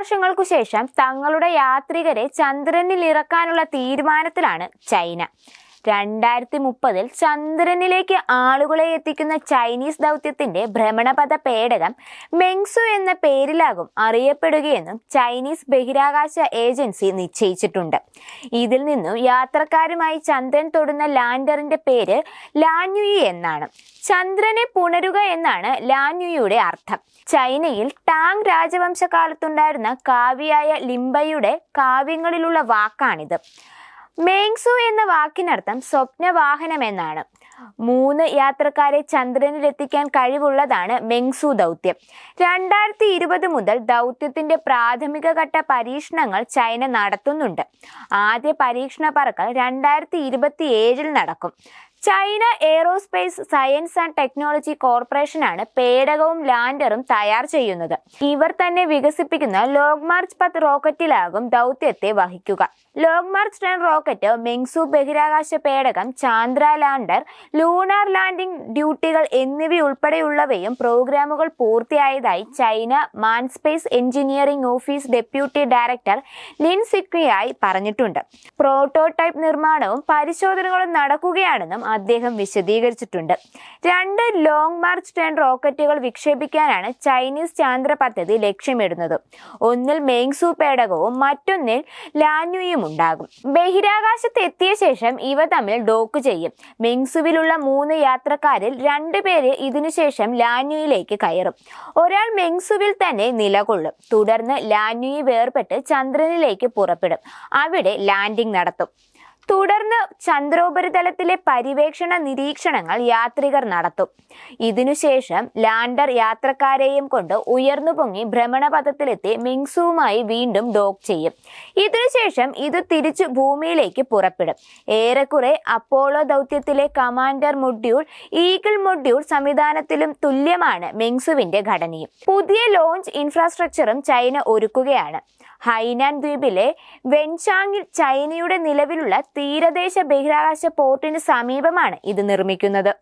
വർഷങ്ങൾക്കു ശേഷം തങ്ങളുടെ യാത്രികരെ ചന്ദ്രനിൽ ഇറക്കാനുള്ള തീരുമാനത്തിലാണ് ചൈന. രണ്ടായിരത്തി മുപ്പതിൽ ചന്ദ്രനിലേക്ക് ആളുകളെ എത്തിക്കുന്ന ചൈനീസ് ദൗത്യത്തിന്റെ ഭ്രമണപഥ പേടകം മെങ്സു എന്ന പേരിലാകും അറിയപ്പെടുകയെന്നും ചൈനീസ് ബഹിരാകാശ ഏജൻസി നിശ്ചയിച്ചിട്ടുണ്ട്. ഇതിൽ നിന്നും യാത്രക്കാരുമായി ചന്ദ്രൻ തൊടുന്ന ലാൻഡറിന്റെ പേര് ലാന്യുയി എന്നാണ്. ചന്ദ്രനെ പുണരുക എന്നാണ് ലാന്യുയുടെ അർത്ഥം. ചൈനയിൽ ടാങ് രാജവംശകാലത്തുണ്ടായിരുന്ന കാവ്യായ ലിംബയുടെ കാവ്യങ്ങളിലുള്ള വാക്കാണിത്. മേങ്സു എന്ന വാക്കിനർത്ഥം സ്വപ്നവാഹനം എന്നാണ് മൂന്ന് യാത്രക്കാരെ ചന്ദ്രനിലെത്തിക്കാൻ കഴിവുള്ളതാണ് മെങ്സു ദൗത്യം. രണ്ടായിരത്തി ഇരുപത് മുതൽ ദൗത്യത്തിന്റെ പ്രാഥമിക ഘട്ട പരീക്ഷണങ്ങൾ ചൈന നടത്തുന്നുണ്ട്. ആദ്യ പരീക്ഷണ പറക്കൽ രണ്ടായിരത്തി ഇരുപത്തി ഏഴിൽ നടക്കും. China aerospace science and technology കോർപ്പറേഷനാണ് പേടകവും ലാൻഡറും തയ്യാർ ചെയ്യുന്നത്. ഇവർ തന്നെ വികസിപ്പിക്കുന്ന ലോങ് മാർച്ച് പത്ത് റോക്കറ്റിലാകും ദൗത്യത്തെ വഹിക്കുക. Long march ten rocket Mengzhou ബഹിരാകാശ പേടകം ചാന്ദ്ര ലാൻഡർ ലൂണാർ ലാൻഡിംഗ് ഡ്യൂട്ടികൾ എന്നിവയുൾപ്പെടെയുള്ളവയും പ്രോഗ്രാമുകൾ പൂർത്തിയായതായി China manspace engineering office deputy director Lin സിക്വിയായി പറഞ്ഞിട്ടുണ്ട്. പ്രോട്ടോടൈപ്പ് നിർമ്മാണവും പരിശോധനകളും നടക്കുകയാണെന്നും അദ്ദേഹം വിശദീകരിച്ചിട്ടുണ്ട്. രണ്ട് ലോങ് മാർച്ച് ടെൻ റോക്കറ്റുകൾ വിക്ഷേപിക്കാനാണ് ചൈനീസ് ചാന്ദ്ര പദ്ധതി ലക്ഷ്യമിടുന്നത്. ഒന്നിൽ മെയ്ങ്സു പേടകവും മറ്റൊന്നിൽ ലാന്യുയും ഉണ്ടാകും. ബഹിരാകാശത്ത് എത്തിയ ശേഷം ഇവ തമ്മിൽ ഡോക്ക് ചെയ്യും. മെങ്സുവിലുള്ള മൂന്ന് യാത്രക്കാരിൽ രണ്ടുപേര് ഇതിനുശേഷം ലാന്യുയിലേക്ക് കയറും. ഒരാൾ മെങ്സുവിൽ തന്നെ നിലകൊള്ളും. തുടർന്ന് ലാന്യുയി വേർപെട്ട് ചന്ദ്രനിലേക്ക് പുറപ്പെടും. അവിടെ ലാൻഡിംഗ് നടത്തും. തുടർന്ന് ചന്ദ്രോപരിതലത്തിലെ പരിവേക്ഷണ നിരീക്ഷണങ്ങൾ യാത്രികർ നടത്തും. ഇതിനുശേഷം ലാൻഡർ യാത്രക്കാരെയും കൊണ്ട് ഉയർന്നു പൊങ്ങി ഭ്രമണപഥത്തിലെത്തി മിങ്സുവുമായി വീണ്ടും ഡോക്ക് ചെയ്യും. ഇതിനുശേഷം ഇത് തിരിച്ചു ഭൂമിയിലേക്ക് പുറപ്പെടും. ഏറെക്കുറെ അപ്പോളോ ദൗത്യത്തിലെ കമാൻഡർ മൊഡ്യൂൾ ഈഗിൾ മൊഡ്യൂൾ സംവിധാനത്തിലും തുല്യമാണ് മിങ്സുവിന്റെ ഘടനയും. പുതിയ ലോഞ്ച് ഇൻഫ്രാസ്ട്രക്ചറും ചൈന ഒരുക്കുകയാണ്. ഹൈനാൻ ദ്വീപിലെ വെൻചാങ്ങിൽ ചൈനയുടെ നിലവിലുള്ള തീരദേശ ബഹിരാകാശ പോർട്ടിന് സമീപമാണ് ഇത് നിർമ്മിക്കുന്നത്.